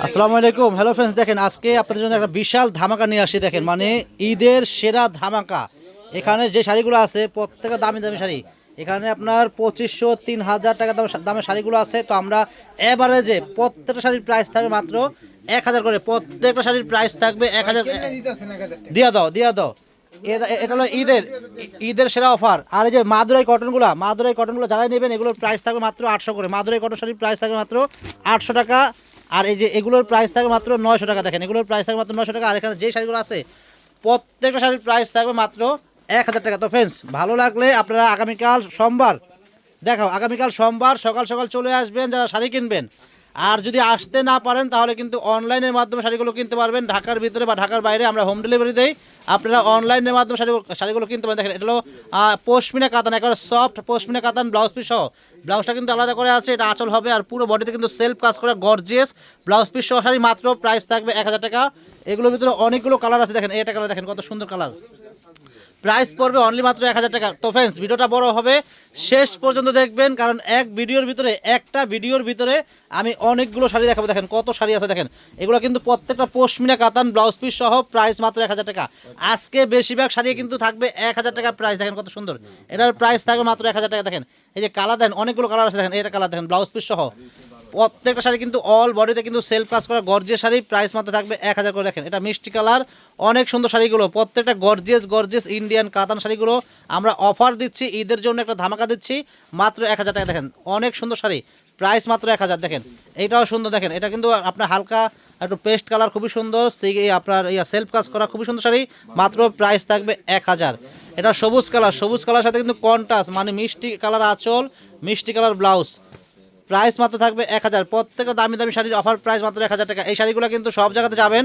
আসসালামু আলাইকুম। Hello friends দেখেন আজকে আপনাদের জন্য একটা বিশাল ধামাকা নিয়ে আসি দেখেন। মানে ঈদের সেরা ধামাকা। এখানে যে শাড়িগুলো আছে প্রত্যেকটা দামি দামি শাড়ি। এখানে আপনার পঁচিশশো তিন হাজার টাকা দাম- দামের শাড়িগুলো আছে। তো আমরা এভারেজে প্রত্যেকটা শাড়ির প্রাইস থাকবে মাত্র এক হাজার করে। প্রত্যেকটা শাড়ির প্রাইস থাকবে এক হাজার দিয়া দাও দিয়া দাও। এটা হলো ঈদের ঈদের সেরা অফার। আর এই যে মাদুরাই কটনগুলো মাদুরাই কটনগুলো যারাই নেবেন, এগুলোর প্রাইস থাকবে মাত্র আটশো করে। মাদুরাই কটন শাড়ির প্রাইস থাকবে মাত্র আটশো টাকা। আর এই যে এগুলোর প্রাইস থাকবে মাত্র নয়শো টাকা। দেখেন, এগুলোর প্রাইস থাকবে মাত্র নয়শো টাকা। আর এখানে যে শাড়িগুলো আছে, প্রত্যেকটা শাড়ির প্রাইস থাকবে মাত্র এক হাজার টাকা। তো ফ্রেন্ডস ভালো লাগলে আপনারা আগামীকাল সোমবার দেখাও। আগামীকাল সোমবার সকাল সকাল চলে আসবেন, যারা শাড়ি কিনবেন। আর যদি আসতে না পারেন, তাহলে কিন্তু অনলাইনের মাধ্যমে শাড়িগুলো কিনতে পারবেন। ঢাকার ভিতরে বা ঢাকার বাইরে আমরা হোম ডেলিভারি দেই। আপনারা অনলাইনের মাধ্যমে শাড়ি শাড়িগুলো কিনতে পারেন। দেখেন, এটা হলো পশমিনা কাতান, একেবারে সফট পশমিনা কাতান ব্লাউজ পিস সহ। ব্লাউজটা কিন্তু আলাদা করে আছে, এটা আচল হবে আর পুরো বডিতে কিন্তু সেলফ কাজ করে গর্জিয়াস ব্লাউজ পিস সহ শাড়ি। মাত্র প্রাইস থাকবে এক হাজার টাকা। এগুলোর ভিতরে অনেকগুলো কালার আছে। দেখেন, এটা কালার দেখেন, কত সুন্দর কালার প্রাইস পড়বে অনলি মাত্র এক হাজার টাকা। তো ফ্রেন্ডস ভিডিওটা বড় হবে। শেষ পর্যন্ত দেখবেন, কারণ এক ভিডিওর ভিতরে, একটা ভিডিওর ভিতরে আমি অনেকগুলো শাড়ি দেখাবো। দেখেন, কত শাড়ি আছে, দেখেন। এগুলো কিন্তু প্রত্যেকটা পশমিনা, কাতান ব্লাউজ পিস সহ প্রাইস মাত্র এক হাজার টাকা। আজকে বেশিরভাগ শাড়ি কিন্তু থাকবে এক হাজার টাকা প্রাইস দেখেন কত সুন্দর। এটার প্রাইস থাকবে মাত্র এক হাজার টাকা। দেখেন, এই যে কালার দেন, অনেকগুলো কালার আছে। দেখেন, এটা কালার দেখেন ব্লাউজ পিস সহ। প্রত্যেকটা শাড়ি কিন্তু অল বডিতে কিন্তু সেলফ কাজ করা গর্জিয়াস শাড়ি প্রাইস মাত্র থাকবে এক হাজার করে। দেখেন, এটা মিষ্টি কালার, অনেক সুন্দর শাড়িগুলো, প্রত্যেকটা গর্জিয়াস গর্জিয়াস ইন্ডিয়ান কাতান শাড়িগুলো আমরা অফার দিচ্ছি, ঈদের জন্য একটা ধামাকা দিচ্ছি, মাত্র এক হাজার টাকা। দেখেন, অনেক সুন্দর শাড়ি প্রাইস মাত্র এক হাজার। দেখেন এইটাও সুন্দর। দেখেন, এটা কিন্তু আপনার হালকা একটু পেস্ট কালার খুবই সুন্দর আপনার ইয়া সেলফ কাজ করা খুবই সুন্দর শাড়ি, মাত্র প্রাইস থাকবে এক হাজার। এটা সবুজ কালার সবুজ কালার সাথে কিন্তু কন্ট্রাস্ট মানে মিষ্টি কালার আঁচল, মিষ্টি কালার ব্লাউজ প্রাইস মাত্র থাকবে এক হাজার। প্রত্যেকটা দামি দামি শাড়ির অফার প্রাইস মাত্র এক হাজার টাকা। এই শাড়িগুলো কিন্তু সব জায়গাতে যাবেন।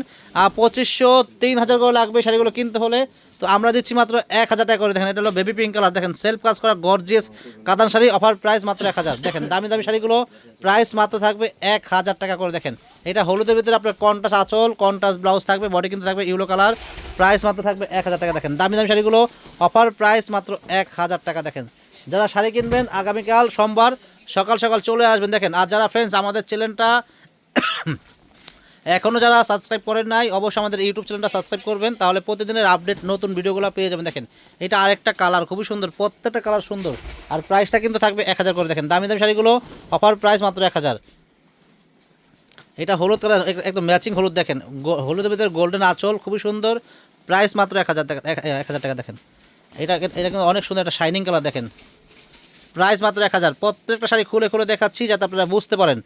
পঁচিশশো তিন হাজার করে লাগবে শাড়িগুলো কিনতে হলে। তো আমরা দিচ্ছি মাত্র এক হাজার টাকা করে। দেখেন, এটা হলো বেবি পিঙ্ক কালার দেখেন সেলফ কাজ করা গর্জিয়াস কাতান শাড়ি। অফার প্রাইস মাত্র এক হাজার। দেখেন, দামি দামি শাড়িগুলো প্রাইস মাত্র থাকবে এক হাজার টাকা করে। দেখেন, এটা হলুদের ভিতরে আপনার কন্টাস আঁচল কন্টাস ব্লাউজ থাকবে বডি কিন্তু থাকবে ইউলো কালার প্রাইস মাত্র থাকবে এক হাজার টাকা। দেখেন, দামি দামি শাড়িগুলো অফার প্রাইস মাত্র এক হাজার টাকা। দেখেন, যারা শাড়ি কিনবেন, আগামীকাল সোমবার সকাল সকাল চলে আসবেন। দেখেন, আর যারা ফ্রেন্ডস আমাদের চ্যানেলটা এখনও যারা সাবস্ক্রাইব করেন নাই, অবশ্যই আমাদের ইউটিউব চ্যানেলটা সাবস্ক্রাইব করবেন। তাহলে প্রতিদিনের আপডেট নতুন ভিডিওগুলো পেয়ে যাবেন। দেখেন, এটা আরেকটা কালার খুবই সুন্দর, প্রত্যেকটা কালার সুন্দর। আর প্রাইসটা কিন্তু থাকবে এক হাজার করে। দেখেন, দামি দামি শাড়িগুলো অফার প্রাইস মাত্র এক হাজার। এটা হলুদ কালার এক- একদম ম্যাচিং হলুদ, দেখেন। হলুদের ভিতরে গোল্ডেন আঁচল, খুবই সুন্দর। প্রাইস মাত্র এক হাজার টাকা, এক হাজার টাকা, দেখেন। এটা এটা কিন্তু অনেক সুন্দর একটা শাইনিং কালার দেখেন। প্রাইস মাত্র এক হাজার। প্রত্যেকটা শাড়ি খুলে খুলে দেখাচ্ছি যাতে আপনারা বুঝতে পারেন।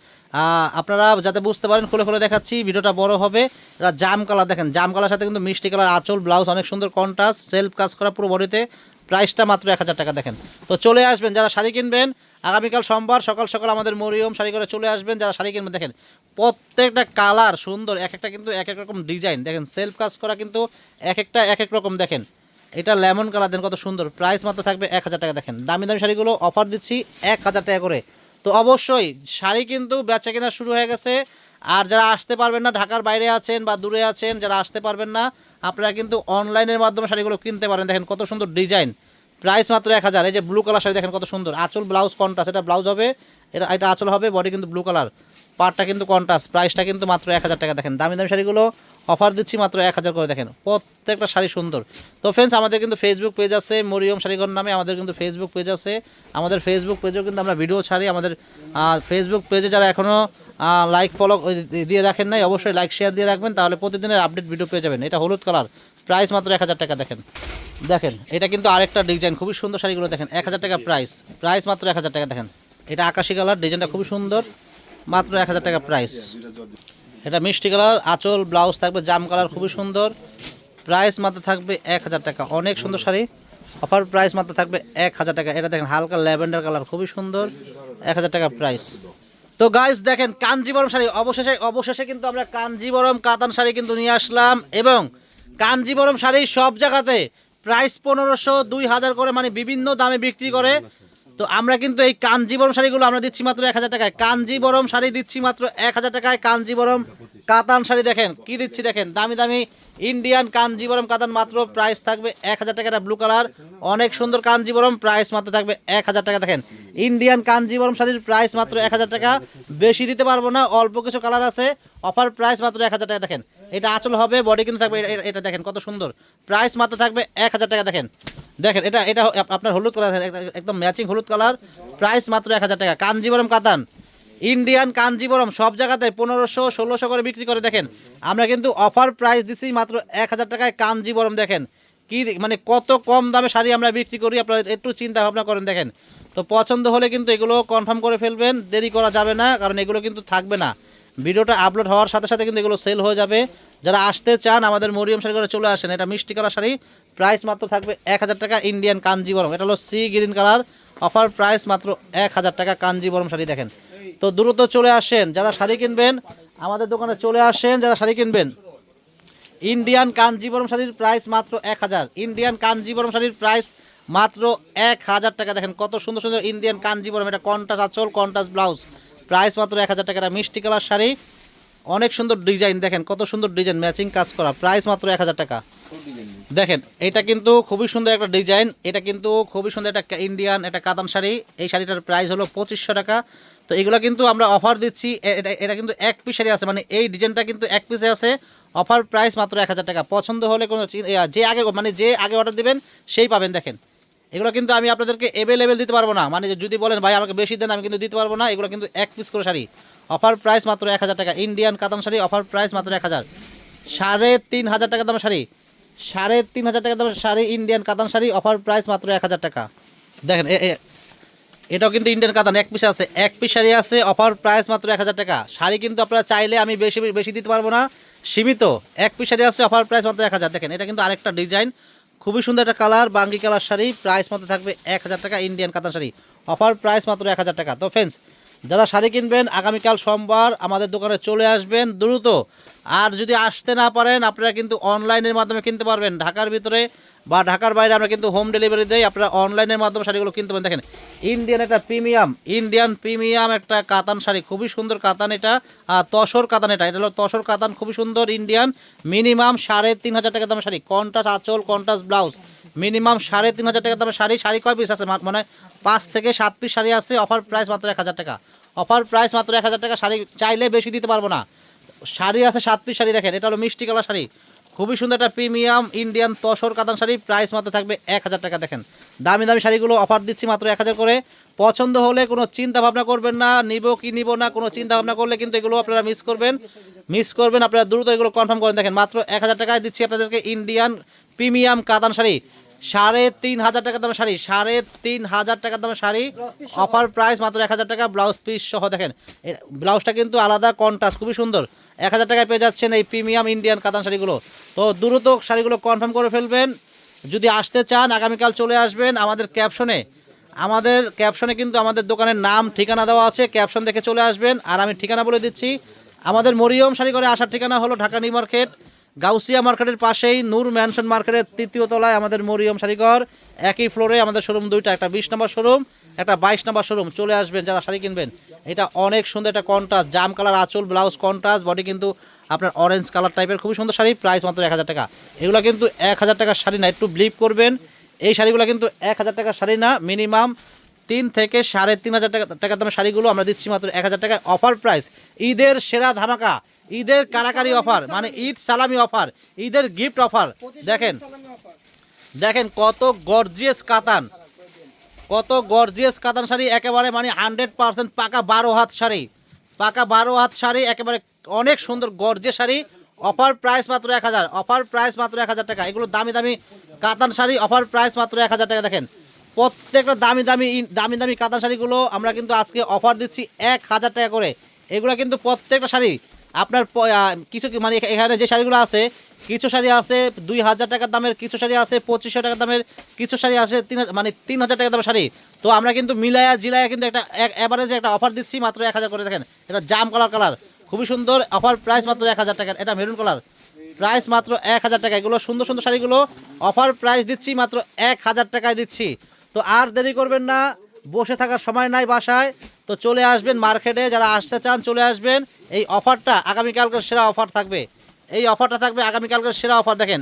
আপনারা যাতে বুঝতে পারেন, খুলে খুলে দেখাচ্ছি, ভিডিওটা বড় হবে। এটা জাম কালার দেখেন, জাম কালার সাথে কিন্তু মিষ্টি কালার, আঁচল, ব্লাউজ, অনেক সুন্দর কন্ট্রাস্ট সেলফ কাজ করা পুরো বডিতে প্রাইসটা মাত্র এক হাজার টাকা দেখেন। তো চলে আসবেন, যারা শাড়ি কিনবেন, আগামীকাল সোমবার সকাল সকাল আমাদের মরিয়ম শাড়ি করে চলে আসবেন। যারা শাড়ি কিনবেন, দেখেন, প্রত্যেকটা কালার সুন্দর, এক একটা কিন্তু এক এক রকম ডিজাইন দেখেন সেলফ কাজ করা কিন্তু এক একটা, এক এক রকম দেখেন। এটা লেমন কালার দেন কত সুন্দর। প্রাইস মাত্র থাকবে এক হাজার টাকা, দেখেন। দামি দামি শাড়িগুলো অফার দিচ্ছি এক হাজার টাকা করে। তো অবশ্যই শাড়ি কিন্তু বেচা কেনা শুরু হয়ে গেছে। আর যারা আসতে পারবেন না, ঢাকার বাইরে আছেন বা দূরে আছেন, যারা আসতে পারবেন না, আপনারা কিন্তু অনলাইনের মাধ্যমে শাড়িগুলো কিনতে পারেন। দেখেন কত সুন্দর ডিজাইন। প্রাইস মাত্র এক হাজার। এই যে ব্লু কালার শাড়ি, দেখেন কত সুন্দর। আঁচল ব্লাউজ কন্ট্রাস্ট, এটা ব্লাউজ হবে, এটা এটা আঁচল হবে, বডি কিন্তু ব্লু কালার। পাটটা কিন্তু কন্ট্রাস্ট, প্রাইসটা কিন্তু মাত্র এক হাজার টাকা, দেখেন। দামি দামি শাড়িগুলো অফার দিচ্ছি মাত্র এক হাজার করে, দেখেন, প্রত্যেকটা শাড়ি সুন্দর। তো ফ্রেন্ডস আমাদের কিন্তু ফেসবুক পেজ আছে, মরিয়ম শাড়িঘর নামে আমাদের কিন্তু ফেসবুক পেজ আছে। আমাদের ফেসবুক পেজেও কিন্তু আমরা ভিডিও ছাড়ি, আমাদের ফেসবুক পেজে যারা এখনও লাইক ফলো দিয়ে রাখেন নাই, অবশ্যই লাইক শেয়ার দিয়ে রাখবেন, তাহলে প্রতিদিনের আপডেট ভিডিও পেয়ে যাবেন। এটা হলুদ কালার প্রাইস মাত্র এক হাজার টাকা, দেখেন। দেখেন, এটা কিন্তু আরেকটা ডিজাইন খুবই সুন্দর শাড়িগুলো, দেখেন, এক হাজার টাকা প্রাইস প্রাইস মাত্র এক হাজার টাকা, দেখেন। এটা আকাশি কালার ডিজাইনটা খুবই সুন্দর, মাত্র এক হাজার টাকা প্রাইস এটা মিষ্টি কালার, আঁচল, ব্লাউজ থাকবে, জাম কালার, খুবই সুন্দর। প্রাইস মাত্র থাকবে এক হাজার টাকা। অনেক সুন্দর শাড়ি। অফার প্রাইস মাত্র থাকবে এক হাজার টাকা। এটা দেখেন, হালকা ল্যাভেন্ডার কালার, খুবই সুন্দর। এক হাজার টাকা প্রাইস। তো গাইস দেখেন, কাঞ্জিবরম শাড়ি। অবশেষে অবশেষে কিন্তু আমরা কাঞ্জিবরম কাতান শাড়ি কিন্তু নিয়ে আসলাম। এবং কাঞ্জিবরম শাড়ি সব জায়গাতে প্রাইস পনেরোশো, দুই হাজার করে মানে বিভিন্ন দামে বিক্রি করে। তো আমরা কিন্তু এই কাঞ্জিবরম শাড়িগুলো আমরা দিচ্ছি মাত্র এক হাজার টাকায়। কাঞ্জিবরম শাড়ি দিচ্ছি মাত্র এক হাজার টাকায়। কাঞ্জিবরম কাতান শাড়ি দেখেন, কি দিচ্ছি দেখেন? দামি দামি ইন্ডিয়ান কাঞ্জিবরম কাতান মাত্র প্রাইস থাকবে এক হাজার টাকা ব্লু কালার অনেক সুন্দর কাঞ্জিবরম প্রাইস মাত্র থাকবে এক হাজার টাকা, দেখেন। ইন্ডিয়ান কাঞ্জিবরম শাড়ির প্রাইস মাত্র এক হাজার টাকা। বেশি দিতে পারব না, অল্প কিছু কালার আছে। অফার প্রাইস মাত্র এক হাজার টাকা, দেখেন। এটা আঁচল হবে বডি কিন্তু থাকবে, এটা দেখেন কত সুন্দর। প্রাইস মাত্র থাকবে এক হাজার টাকা, দেখেন। দেখেন, এটা এটা আপনার হলুদ কালার একদম ম্যাচিং হলুদ কালার প্রাইস মাত্র এক হাজার টাকা। কাঞ্জিবরম কাতান ইন্ডিয়ান কাঞ্জিবরম, সব জায়গাতে পনেরোশো, ষোলোশো করে বিক্রি করে দেখেন। আমরা কিন্তু অফার প্রাইস দিছি মাত্র এক হাজার টাকায় কাঞ্জিবরম, দেখেন। কি মানে কত কম দামে শাড়ি আমরা বিক্রি করি, আপনারা একটু চিন্তা ভাবনা করেন, দেখেন। তো পছন্দ হলে কিন্তু এগুলো কনফার্ম করে ফেলবেন, দেরি করা যাবে না, কারণ এগুলো কিন্তু থাকবে না। ভিডিওটা আপলোড হওয়ার সাথে সাথে কিন্তু এগুলো সেল হয়ে যাবে। যারা আসতে চান, আমাদের মরিয়ম শাড়ি করে চলে আসেন, এটা মিষ্টি কালার শাড়ি। প্রাইস মাত্র থাকবে এক হাজার টাকা ইন্ডিয়ান কাঞ্জিবরম এটা হলো sea green colour offer price মাত্র এক হাজার টাকা কাঞ্জিবরম শাড়ি দেখেন। তো দ্রুত চলে আসেন, যারা শাড়ি কিনবেন, আমাদের দোকানে চলে আসেন, যারা শাড়ি কিনবেন। ইন্ডিয়ান কাঞ্জিবরম শাড়ির প্রাইস মাত্র এক হাজার। ইন্ডিয়ান কাঞ্জিবরম শাড়ির প্রাইস মাত্র এক হাজার টাকা। দেখেন কত সুন্দর সুন্দর ইন্ডিয়ান কাঞ্জিবরম এটা কন্টাস আঁচল কন্টাস ব্লাউজ প্রাইস মাত্র এক হাজার টাকা এটা মিষ্টি কালার শাড়ি। অনেক সুন্দর ডিজাইন, দেখেন কত সুন্দর ডিজাইন, ম্যাচিং কাজ করা। প্রাইস মাত্র এক হাজার টাকা। দেখেন, এটা কিন্তু খুবই সুন্দর একটা ডিজাইন, এটা কিন্তু খুবই সুন্দর একটা ইন্ডিয়ান, একটা কাতান শাড়ি। এই শাড়িটার প্রাইস হলো পঁচিশশো টাকা। তো এগুলো কিন্তু আমরা অফার দিচ্ছি এটা এটা কিন্তু এক পিস শাড়ি আছে মানে এই ডিজাইনটা কিন্তু এক পিসে আছে। অফার প্রাইস মাত্র এক হাজার টাকা। পছন্দ হলে কোনো যে আগে মানে যে আগে অর্ডার দিবেন, সেই পাবেন, দেখেন। এগুলো কিন্তু আমি আপনাদেরকে অ্যাভেলেবেল দিতে পারব না। মানে যদি বলেন, ভাই, আমাকে বেশি দেন, আমি কিন্তু দিতে পারব না। এগুলো কিন্তু এক পিস করে শাড়ি। অফার প্রাইস মাত্র এক হাজার টাকা। ইন্ডিয়ান কাতান শাড়ি অফার প্রাইস মাত্র এক হাজার। সাড়ে তিন হাজার টাকা দামের শাড়ি। সাড়ে তিন হাজার টাকা দামের শাড়ি ইন্ডিয়ান কাতান শাড়ি অফার প্রাইস মাত্র এক হাজার টাকা। দেখেন এটাও কিন্তু ইন্ডিয়ান কাতান, এক পিস আছে। এক পিস শাড়ি আছে অফার প্রাইস মাত্র এক হাজার টাকা। শাড়ি কিন্তু আপনারা চাইলে আমি বেশি বেশি দিতে পারব না। সীমিত। এক পিস শাড়ি আছে অফার প্রাইস মাত্র এক হাজার। দেখেন, এটা কিন্তু আরেকটা ডিজাইন খুবই সুন্দর একটা কালার, বাঙ্গি কালার শাড়ি প্রাইস মাত্র থাকবে এক হাজার টাকা ইন্ডিয়ান কাতান শাড়ি। অফার প্রাইস মাত্র এক হাজার টাকা। তো ফ্রেন্ডস যারা শাড়ি কিনবেন, আগামীকাল সোমবার আমাদের দোকানে চলে আসবেন দ্রুত। আর যদি আসতে না পারেন, আপনারা কিন্তু অনলাইনের মাধ্যমে কিনতে পারবেন। ঢাকার ভিতরে বা ঢাকার বাইরে আমরা কিন্তু হোম ডেলিভারি দেই, আপনারা অনলাইনের মাধ্যমে শাড়িগুলো কিনতে পারেন। দেখেন, ইন্ডিয়ান একটা প্রিমিয়াম, ইন্ডিয়ান প্রিমিয়াম একটা কাতান শাড়ি, খুবই সুন্দর কাতান এটা। আর তসর কাতান এটা এটা হলো তসর কাতান, খুবই সুন্দর ইন্ডিয়ান, মিনিমাম সাড়ে তিন হাজার টাকা দামের শাড়ি। কন্টাস আঁচল কন্টাস ব্লাউজ। মিনিমাম সাড়ে তিন হাজার টাকা দামের শাড়ি শাড়ি কয় পিস আছে? মানে পাঁচ থেকে সাত পিস শাড়ি আছে অফার প্রাইস মাত্র এক হাজার টাকা। অফার প্রাইস মাত্র এক হাজার টাকা, শাড়ি চাইলে বেশি দিতে পারব না। শাড়ি আছে সাত পিস শাড়ি দেখেন, এটা হলো মিষ্টি কালার শাড়ি। খুবই সুন্দর একটা প্রিমিয়াম ইন্ডিয়ান তসর কাতান শাড়ি। প্রাইস মাত্র থাকবে এক হাজার টাকা, দেখেন। দামি দামি শাড়িগুলো অফার দিচ্ছি মাত্র এক হাজার করে। পছন্দ হলে কোনো চিন্তা ভাবনা করবেন না, নিব কি নিব না, কোনো চিন্তা ভাবনা করলে কিন্তু এগুলো আপনারা মিস করবেন। মিস করবেন, আপনারা দ্রুত এগুলো কনফার্ম করেন। দেখেন, মাত্র এক হাজার টাকায় দিচ্ছি আপনাদেরকে ইন্ডিয়ান প্রিমিয়াম কাতান শাড়ি। সাড়ে তিন হাজার টাকা দামের শাড়ি সাড়ে তিন হাজার টাকা দামের শাড়ি। অফার প্রাইস মাত্র এক হাজার টাকা ব্লাউজ পিস সহ। দেখেন ব্লাউজটা কিন্তু আলাদা কন্ট্রাস্ট খুবই সুন্দর। এক হাজার টাকায় পেয়ে যাচ্ছেন এই প্রিমিয়াম ইন্ডিয়ান কাতান শাড়িগুলো। তো দ্রুত শাড়িগুলো কনফার্ম করে ফেলবেন। যদি আসতে চান আগামীকাল চলে আসবেন আমাদের ক্যাপশনে আমাদের ক্যাপশনে কিন্তু আমাদের দোকানের নাম ঠিকানা দেওয়া আছে। ক্যাপশন দেখে চলে আসবেন। আর আমি ঠিকানা বলে দিচ্ছি। আমাদের মরিয়ম শাড়ি করে আসার ঠিকানা হলো ঢাকা নিউ মার্কেট। গাউসিয়া মার্কেটের পাশেই নূর ম্যানশন মার্কেটের তৃতীয় তলায় আমাদের মরিয়ম শাড়িঘর একই ফ্লোরে আমাদের শোরুম দুইটা, একটা বিশ নম্বর শোরুম একটা বাইশ নম্বর শোরুম চলে আসবেন যারা শাড়ি কিনবেন। এটা অনেক সুন্দর একটা কন্ট্রাস্ট জাম কালার, আঁচল ব্লাউজ কন্ট্রাস্ট বডি কিন্তু আপনার অরেঞ্জ কালার টাইপের খুবই সুন্দর শাড়ি প্রাইস মাত্র এক হাজার টাকা। এগুলো কিন্তু এক হাজার টাকার শাড়ি না, একটু ব্লিপ করবেন। এই শাড়িগুলো কিন্তু এক হাজার টাকার শাড়ি না মিনিমাম তিন থেকে সাড়ে তিন হাজার টাকা টাকা দামের শাড়িগুলো আমরা দিচ্ছি মাত্র এক হাজার টাকায় অফার প্রাইস ঈদের সেরা ধামাকা ঈদের কারাকারি অফার মানে ঈদ সালামি অফার ঈদের গিফট অফার। দেখেন। দেখেন কত গর্জিয়াস কাতান। কত গর্জিয়াস কাতান শাড়ি একেবারে মানে হান্ড্রেড পার্সেন্ট পাকা বারো হাত শাড়ি। পাকা বারো হাত শাড়ি একেবারে অনেক সুন্দর গর্জিয়াস শাড়ি। অফার প্রাইস মাত্র এক হাজার অফার প্রাইস মাত্র এক হাজার টাকা। এগুলো দামি দামি কাতান শাড়ি অফার প্রাইস মাত্র এক হাজার টাকা। দেখেন প্রত্যেকটা দামি দামি দামি দামি কাতান শাড়িগুলো আমরা কিন্তু আজকে অফার দিচ্ছি এক হাজার টাকা করে। এগুলো কিন্তু প্রত্যেকটা শাড়ি আপনার কিছু মানে এখানে যে শাড়িগুলো আছে, কিছু শাড়ি আছে দুই হাজার টাকার দামের, কিছু শাড়ি আছে পঁচিশশো টাকার দামের, কিছু শাড়ি আছে তিন হাজার- মানে তিন হাজার টাকা দামের শাড়ি। তো আমরা কিন্তু মিলায়া জিলায়া কিন্তু একটা অ্যাভারেজে একটা অফার দিচ্ছি মাত্র এক হাজার করে, দেখেন। এটা জাম কালার কালার খুবই সুন্দর অফার প্রাইস মাত্র এক হাজার টাকা, এটা মেরুন কালার প্রাইস মাত্র এক হাজার টাকা, এগুলো সুন্দর সুন্দর শাড়িগুলো অফার প্রাইস দিচ্ছি মাত্র এক হাজার টাকায় দিচ্ছি। তো আর দেরি করবেন না বসে থাকার সময় নাই বাসায়, তো চলে আসবেন মার্কেটে, যারা আসতে চান চলে আসবেন। এই অফারটা আগামীকালকের সেরা অফার থাকবে। এই অফারটা থাকবে আগামীকালকের সেরা অফার, দেখেন।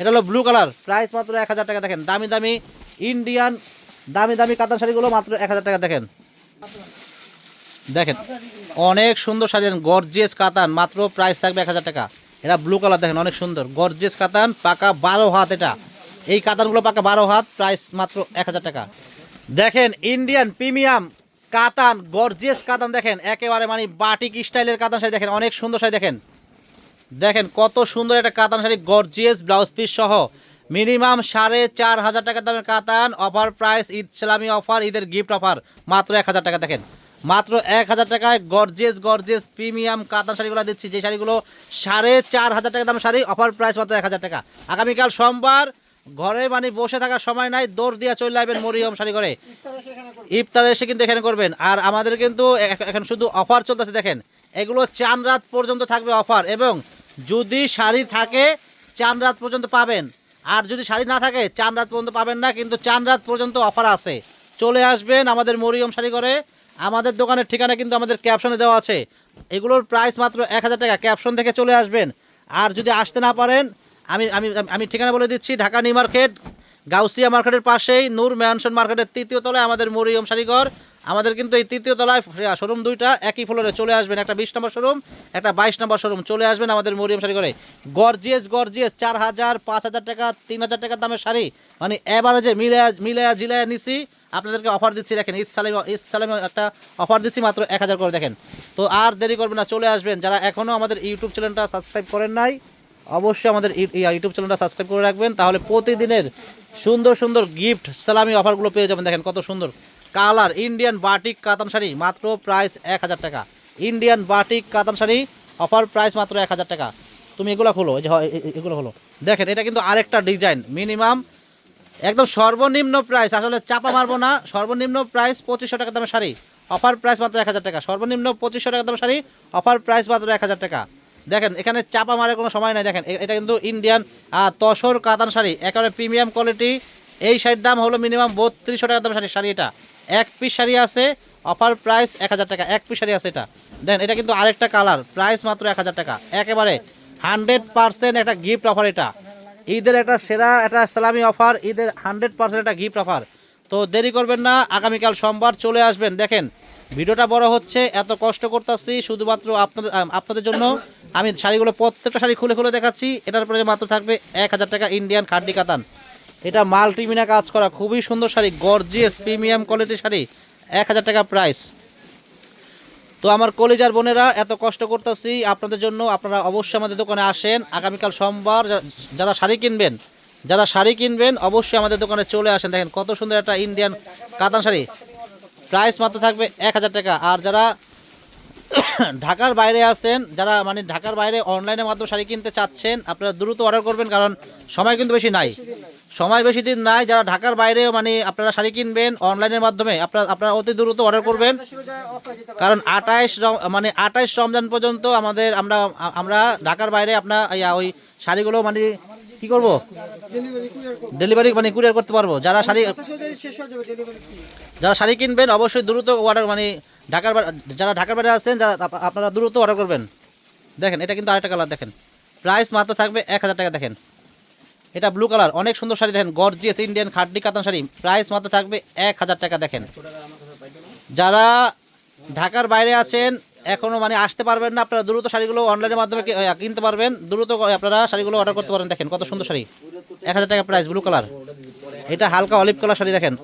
এটা হলো ব্লু কালার, প্রাইস মাত্র এক হাজার টাকা, দেখেন। দামি দামি ইন্ডিয়ান, দামি দামি কাতান শাড়িগুলো মাত্র এক হাজার টাকা, দেখেন। দেখেন, অনেক সুন্দর সাজেন, গর্জিয়াস কাতান, মাত্র প্রাইস থাকবে এক হাজার টাকা। এটা ব্লু কালার, দেখেন, অনেক সুন্দর, গর্জিয়াস কাতান, পাকা বারো হাত এটা। এই কাতানগুলো পাকা বারো হাত, প্রাইস মাত্র এক হাজার টাকা। দেখেন ইন্ডিয়ান প্রিমিয়াম কাতান গর্জিয়াস কাতান দেখেন, একেবারে মানে বাটিক স্টাইলের কাতান শাড়ি দেখেন, অনেক সুন্দর শাড়ি দেখেন। দেখেন, কত সুন্দর একটা কাতান শাড়ি গর্জিয়াস ব্লাউজ পিস সহ। মিনিমাম সাড়ে চার হাজার টাকা দামের কাতান অফার প্রাইস ঈদ সালামি অফার ঈদের গিফট অফার মাত্র এক হাজার টাকা দেখেন। মাত্র এক হাজার টাকায় গর্জিয়াস গর্জিয়াস প্রিমিয়াম কাতান শাড়িগুলো দিচ্ছি। যে শাড়িগুলো সাড়ে চার হাজার টাকা দামের শাড়ি অফার প্রাইস মাত্র এক হাজার টাকা। আগামীকাল সোমবার ঘরে মানে বসে থাকার সময় নাই দৌড় দিয়ে চলে আসবেন মরিয়ম শাড়ি করে ইফতার এসে কিন্তু এখানে করবেন। আর আমাদের কিন্তু এখন শুধু অফার চলতেছে দেখেন। এগুলো চান রাত পর্যন্ত থাকবে অফার এবং যদি শাড়ি থাকে চান রাত পর্যন্ত পাবেন। আর যদি শাড়ি না থাকে চান রাত পর্যন্ত পাবেন না কিন্তু চান রাত পর্যন্ত অফার আছে। চলে আসবেন আমাদের মরিয়ম শাড়ি করে আমাদের দোকানের ঠিকানা কিন্তু আমাদের ক্যাপশনে দেওয়া আছে। এগুলোর প্রাইস মাত্র এক হাজার টাকা। ক্যাপশন থেকে চলে আসবেন। আর যদি আসতে না পারেন আমি আমি আমি ঠিকানা বলে দিচ্ছি, ঢাকা নিউ মার্কেট, গাউসিয়া মার্কেটের পাশেই, নূর ম্যানশন মার্কেটের তৃতীয় তলায় আমাদের মরিয়ম শাড়িঘর আমাদের কিন্তু এই তৃতীয় তলায় শোরুম দুইটা, একই ফ্লোরে চলে আসবেন, একটা বিশ নম্বর শোরুম, একটা বাইশ নম্বর শোরুম, চলে আসবেন আমাদের মরিয়ম শাড়িঘরে গর্জিয়াস গর্জিয়াস, চার হাজার, পাঁচ হাজার টাকা, তিন হাজার টাকার দামের শাড়ি। মানে এভারেজে মিলে মিলে জিলায় নিছি। আপনাদেরকে অফার দিচ্ছি, দেখেন, ঈদ সালাম, ঈদ সালামে একটা অফার দিচ্ছি মাত্র এক হাজার করে, দেখেন। তো আর দেরি করবেন না, চলে আসবেন। যারা এখনও আমাদের ইউটিউব চ্যানেলটা সাবস্ক্রাইব করেন নাই অবশ্যই আমাদের ইউটিউব চ্যানেলটা সাবস্ক্রাইব করে রাখবেন। তাহলে প্রতিদিনের সুন্দর সুন্দর গিফট সালামি অফারগুলো পেয়ে যাবেন। দেখেন কত সুন্দর। কালার ইন্ডিয়ান বাটিক কাতান শাড়ি, মাত্র প্রাইস এক হাজার টাকা। ইন্ডিয়ান বাটিক কাতান শাড়ি অফার প্রাইস মাত্র এক হাজার টাকা। তুমি এগুলো খোলো, এই যে এগুলো হলো দেখেন, এটা কিন্তু আরেকটা ডিজাইন মিনিমাম একদম সর্বনিম্ন প্রাইস আসলে চাপা মারবো না, সর্বনিম্ন প্রাইস পঁচিশশো টাকা দামের শাড়ি অফার প্রাইস মাত্র এক হাজার টাকা। সর্বনিম্ন পঁচিশশো টাকা দামের শাড়ি অফার প্রাইস মাত্র এক হাজার টাকা। দেখেন, এখানে চাপা মারার কোনো সময় নাই। দেখেন এটা কিন্তু ইন্ডিয়ান তসর কাতান শাড়ি। একেবারে প্রিমিয়াম কোয়ালিটি এই শাড়ির দাম হলো মিনিমাম বত্রিশশো টাকা দাম শাড়ি শাড়ি এটা। এক পিস শাড়ি আছে অফার প্রাইস এক হাজার টাকা। এক পিস শাড়ি আছে এটা। দেখেন, এটা কিন্তু আরেকটা কালার প্রাইস মাত্র এক হাজার টাকা। একেবারে হান্ড্রেড পার্সেন্ট একটা গিফট অফার এটা। ঈদের একটা সেরা, একটা সালামি অফার ঈদের হান্ড্রেড পার্সেন্ট একটা গিফট অফার তো দেরি করবেন না, আগামীকাল সোমবার চলে আসবেন। দেখেন ভিডিওটা বড় হচ্ছে, এত কষ্ট করতেছি, শুধুমাত্র আপনাদের আপনাদের জন্য। আমি শাড়িগুলো প্রত্যেকটা শাড়ি খুলে খুলে দেখাচ্ছি, এটার পরে মাত্র থাকবে এক হাজার টাকা ইন্ডিয়ান খাড্ডি কাতান। এটা মাল্টিমিনা কাজ করা, খুবই সুন্দর শাড়ি, গর্জিয়াস, প্রিমিয়াম কোয়ালিটির শাড়ি, এক হাজার টাকা প্রাইস। তো আমার কলেজার বোনেরা, এত কষ্ট করতেছি, আপনাদের জন্য আপনারা অবশ্যই আমাদের দোকানে আসেন। আগামীকাল সোমবার যারা শাড়ি কিনবেন, যারা শাড়ি কিনবেন, অবশ্যই আমাদের দোকানে চলে আসেন। দেখেন কত সুন্দর একটা ইন্ডিয়ান কাতান শাড়ি। প্রাইস মাত্র থাকবে এক হাজার টাকা। আর যারা ঢাকার বাইরে আছেন, যারা মানে ঢাকার বাইরে অনলাইনের মাধ্যমে শাড়ি কিনতে চাচ্ছেন, আপনারা দ্রুত অর্ডার করবেন কারণ সময় কিন্তু বেশি নাই। সময় বেশি দিন নাই, যারা ঢাকার বাইরেও মানে আপনারা শাড়ি কিনবেন অনলাইনের মাধ্যমে, আপনারা আপনারা অতি দ্রুত অর্ডার করবেন। কারণ আঠাইশ মানে আঠাইশ রমজান পর্যন্ত আমাদের আমরা আমরা ঢাকার বাইরে আপনার ওই শাড়িগুলো মানে কি করব? ডেলিভারি মানে কুরিয়ার করতে পারব। যারা শাড়ি যারা শাড়ি কিনবেন অবশ্যই দ্রুত অর্ডার মানে ঢাকার যারা ঢাকার বাইরে আছেন, যারা আপনারা দ্রুত অর্ডার করবেন। দেখেন, এটা কিন্তু আরেকটা কালার দেখেন। প্রাইস মাত্র থাকবে এক হাজার টাকা, দেখেন। এটা ব্লু কালার অনেক সুন্দর শাড়ি দেখেন গর্জিয়াস ইন্ডিয়ান খাড্ডি কাতান শাড়ি। প্রাইস মাত্র থাকবে এক হাজার টাকা, দেখেন। যারা ঢাকার বাইরে আছেন, এখনও মানে আসতে পারবেন না, আপনারা দ্রুত শাড়িগুলো অনলাইনের মাধ্যমে কিনতে পারবেন। দ্রুত আপনারা শাড়িগুলো অর্ডার করতে পারেন, দেখেন কত সুন্দর শাড়ি। এক হাজার টাকা প্রাইস ব্লু কালার এটা হালকা অলিভ কালার শাড়ি, দেখেন।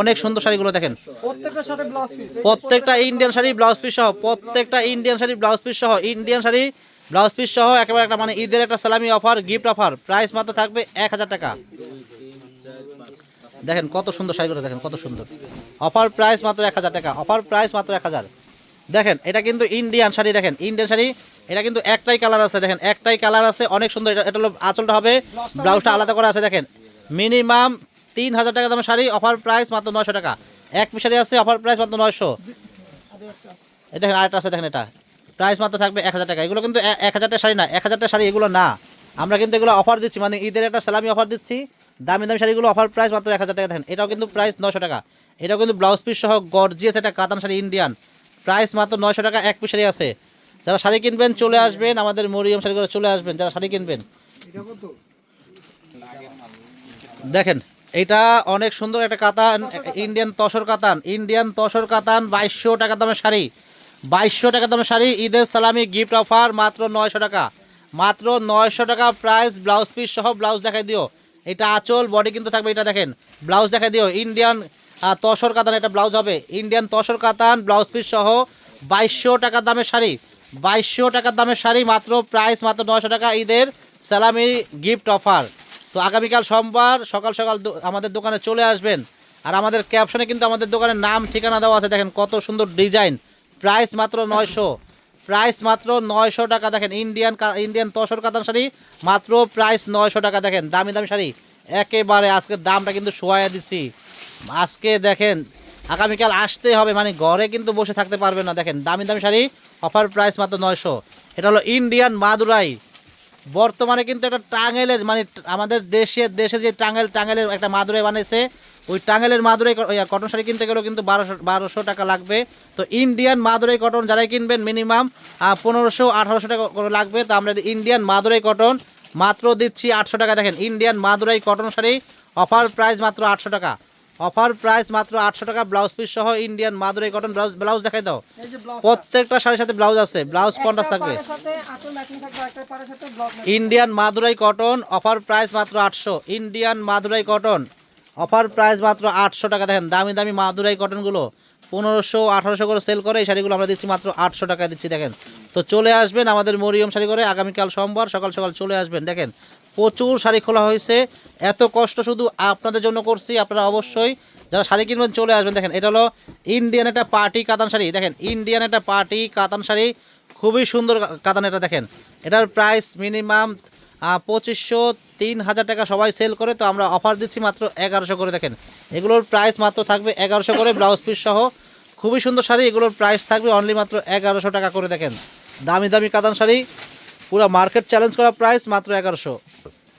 অনেক সুন্দর শাড়িগুলো দেখেন। প্রত্যেকটার সাথে ব্লাউজ পিস প্রত্যেকটা ইন্ডিয়ান শাড়ি ব্লাউজ পিস সহ প্রত্যেকটা ইন্ডিয়ান শাড়ি ব্লাউজ পিস সহ ইন্ডিয়ান শাড়ি ব্লাউজ পিস সহ একেবারে একটা মানে ঈদের একটা সালামি অফার গিফট অফার প্রাইস মাত্র থাকবে এক হাজার টাকা। দেখেন কত সুন্দর শাড়িগুলো দেখেন কত সুন্দর। অফার প্রাইস মাত্র এক হাজার টাকা অফার প্রাইস মাত্র এক হাজার। দেখেন এটা কিন্তু ইন্ডিয়ান শাড়ি দেখেন ইন্ডিয়ান শাড়ি এটা কিন্তু একটাই কালার আছে দেখেন একটাই কালার আছে অনেক সুন্দর এটা এটা হলো আঁচলটা হবে ব্লাউজটা আলাদা করা আছে দেখেন। মিনিমাম তিন হাজার টাকা দামের শাড়ি অফার প্রাইস মাত্র নয়শো টাকা। এক শাড়ি আছে অফার প্রাইস মাত্র নয়শো। এই দেখেন আরেকটা আছে, দেখেন এটা। প্রাইস মাত্র থাকবে এক হাজার টাকা। এগুলো কিন্তু এক হাজারটা শাড়ি না এক হাজারটা শাড়ি এগুলো না। আমরা কিন্তু এগুলো অফার দিচ্ছি মানে ঈদের একটা সালামি অফার দিচ্ছি। দামি দামি শাড়িগুলো অফার প্রাইস মাত্র এক হাজার টাকা, দেখেন। এটাও কিন্তু প্রাইস নশো টাকা। এটাও কিন্তু ব্লাউজ পিস সহ গর্জিয়াস একটা কাতান শাড়ি ইন্ডিয়ান প্রাইস মাত্র নয়শো টাকা, এক পিস শাড়ি আছে। যারা শাড়ি কিনবেন, চলে আসবেন। আমাদের মরিয়ম শাড়িগুলো চলে আসবেন, যারা শাড়ি কিনবেন। দেখেন এটা অনেক সুন্দর একটা কাতান ইন্ডিয়ান তসর কাতান ইন্ডিয়ান তসর কাতান, বাইশশো টাকা দামের শাড়ি, বাইশশো টাকা দামের শাড়ি, ঈদের সালামি গিফট অফার মাত্র নয়শো টাকা। মাত্র নয়শো টাকা প্রাইস ব্লাউজ পিস সহ ব্লাউজ দেখাই দিও। এটা আঁচল বডি কিন্তু থাকবে, এটা দেখেন। ব্লাউজ দেখাই দিও। ইন্ডিয়ান তসর কাতান এটা ব্লাউজ হবে। ইন্ডিয়ান তসর কাতান ব্লাউজ পিস সহ বাইশশো টাকা দামের শাড়ি। বাইশশো টাকার দামের শাড়ি, মাত্র প্রাইস মাত্র নয়শো টাকা, ঈদের সালামি গিফট অফার তো আগামীকাল সোমবার সকাল সকাল আমাদের দোকানে চলে আসবেন। আর আমাদের ক্যাপশনে কিন্তু আমাদের দোকানের নাম, ঠিকানা দেওয়া আছে। দেখেন কত সুন্দর ডিজাইন। প্রাইস মাত্র নয়শো। প্রাইস মাত্র নয়শো টাকা। দেখেন ইন্ডিয়ান ইন্ডিয়ান তসর কাতান শাড়ি। মাত্র প্রাইস নয়শো টাকা। দেখেন দামি দামি শাড়ি। একেবারে আজকে দামটা কিন্তু শোয়া দিছি। আজকে দেখেন আগামীকাল আসতে হবে। মানে ঘরে কিন্তু বসে থাকতে পারবেন না। দেখেন দামি দামি শাড়ি। অফার প্রাইস মাত্র নয়শো। এটা হলো ইন্ডিয়ান মাদুরাই। বর্তমানে কিন্তু একটা টাঙ্গেলের মানে আমাদের দেশের দেশে যে টাঙ্গেল টাঙ্গেলের একটা মাদুরাই বানিয়েছে, ওই টাঙ্গেলের মাদুরাই কটন শাড়ি কিনতে গেলেও কিন্তু বারোশো বারোশো টাকা লাগবে। তো ইন্ডিয়ান মাদুরাই কটন যারাই কিনবেন মিনিমাম পনেরোশো, আঠারোশো টাকা লাগবে। তো আমরা ইন্ডিয়ান মাদুরাই কটন মাত্র দিচ্ছি আটশো টাকা। দেখেন Indian Madurai cotton sari offer price মাত্র আটশো টাকা। অফার প্রাইস মাত্র আটশো টাকা ব্লাউজ পিস সহ Indian Madurai cotton blouse blouse দেখাই দাও। প্রত্যেকটা শাড়ির সাথে ব্লাউজ আছে ব্লাউজ কন্ট্রাস্ট থাকবে। Indian Madurai cotton offer price মাত্র আটশো। Indian Madurai cotton offer price মাত্র আটশো টাকা। দেখেন দামি দামি মাদুরাই কটনগুলো পনেরোশো আঠারোশো করে সেল করে এই শাড়িগুলো আমরা দিচ্ছি মাত্র আটশো টাকা দিচ্ছি দেখেন। তো চলে আসবেন আমাদের মরিয়ম শাড়ি করে আগামীকাল সোমবার সকাল সকাল চলে আসবেন দেখেন। প্রচুর শাড়ি খোলা হয়েছে। এত কষ্ট শুধু আপনাদের জন্য করছি, আপনারা অবশ্যই যারা শাড়ি কিনবেন চলে আসবেন। দেখেন, এটা হলো ইন্ডিয়ান একটা পার্টি কাতান শাড়ি। দেখেন ইন্ডিয়ান একটা পার্টি কাতান শাড়ি, খুবই সুন্দর কাতান এটা, দেখেন। এটার প্রাইস মিনিমাম পঁচিশশো, তিন হাজার টাকা সবাই সেল করে, তো আমরা অফার দিচ্ছি মাত্র এগারোশো করে, দেখেন। এগুলোর প্রাইস মাত্র থাকবে এগারোশো করে ব্লাউজ পিস সহ। খুবই সুন্দর শাড়ি, এগুলোর প্রাইস থাকবে অনলি মাত্র এগারোশো টাকা করে, দেখেন। দামি দামি কাতান শাড়ি। পুরো মার্কেট চ্যালেঞ্জ করা প্রাইস মাত্র এগারোশো।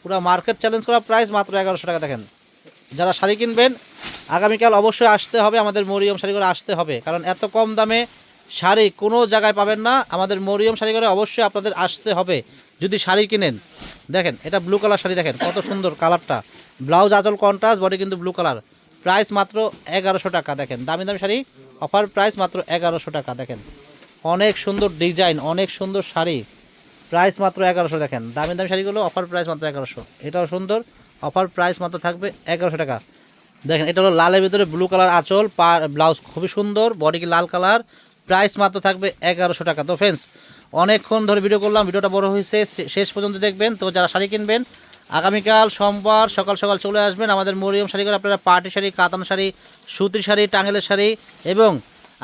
পুরো মার্কেট চ্যালেঞ্জ করা প্রাইস মাত্র এগারোশো টাকা, দেখেন। যারা শাড়ি কিনবেন, আগামীকাল অবশ্যই আসতে হবে, আমাদের মরিয়ম শাড়ি করে আসতে হবে। কারণ এত কম দামে শাড়ি কোনো জায়গায় পাবেন না, আমাদের মরিয়ম শাড়ি করে অবশ্যই আপনাদের আসতে হবে, যদি শাড়ি কিনেন। দেখেন, এটা ব্লু কালার শাড়ি, দেখেন, কত সুন্দর কালারটা ব্লাউজ আঁচল কন্ট্রাস্ট বডি কিন্তু ব্লু কালার প্রাইস মাত্র এগারোশো টাকা, দেখেন। দামি দামি শাড়ি অফার প্রাইস মাত্র এগারোশো টাকা, দেখেন। অনেক সুন্দর ডিজাইন অনেক সুন্দর শাড়ি। প্রাইস মাত্র এগারোশো দেখেন। দামি দামি শাড়িগুলো অফার প্রাইস মাত্র এগারোশো। এটাও সুন্দর অফার প্রাইস মাত্র থাকবে এগারোশো টাকা। দেখেন, এটা হলো লালের ভিতরে ব্লু কালার আঁচল, পা ব্লাউজ খুবই সুন্দর বডি কি লাল কালার প্রাইস মাত্র থাকবে এগারোশো টাকা। তো ফ্রেন্ডস অনেকক্ষণ ধরে ভিডিও করলাম, ভিডিওটা বড় হয়েছে শেষ পর্যন্ত দেখবেন। তো যারা শাড়ি কিনবেন, আগামীকাল সোমবার সকাল সকাল চলে আসবেন। আমাদের মরিয়ম শাড়ি করে আপনারা পার্টি শাড়ি, কাতান শাড়ি, সুতির শাড়ি টাঙ্গেলের শাড়ি এবং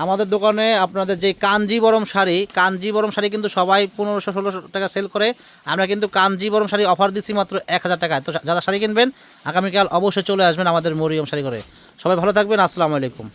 আমাদের দোকানে আপনাদের যে কাঞ্জিবরম শাড়ি কাঞ্জিবরম শাড়ি কিন্তু সবাই পনেরোশো, ষোলোশো টাকা সেল করে। আমরা কিন্তু কাঞ্জিবরম শাড়ি অফার দিচ্ছি মাত্র এক হাজার টাকায়। তো যারা শাড়ি কিনবেন, আগামীকাল অবশ্যই চলে আসবেন আমাদের মরিয়ম শাড়ি করে সবাই ভালো থাকবেন, আসসালামু আলাইকুম।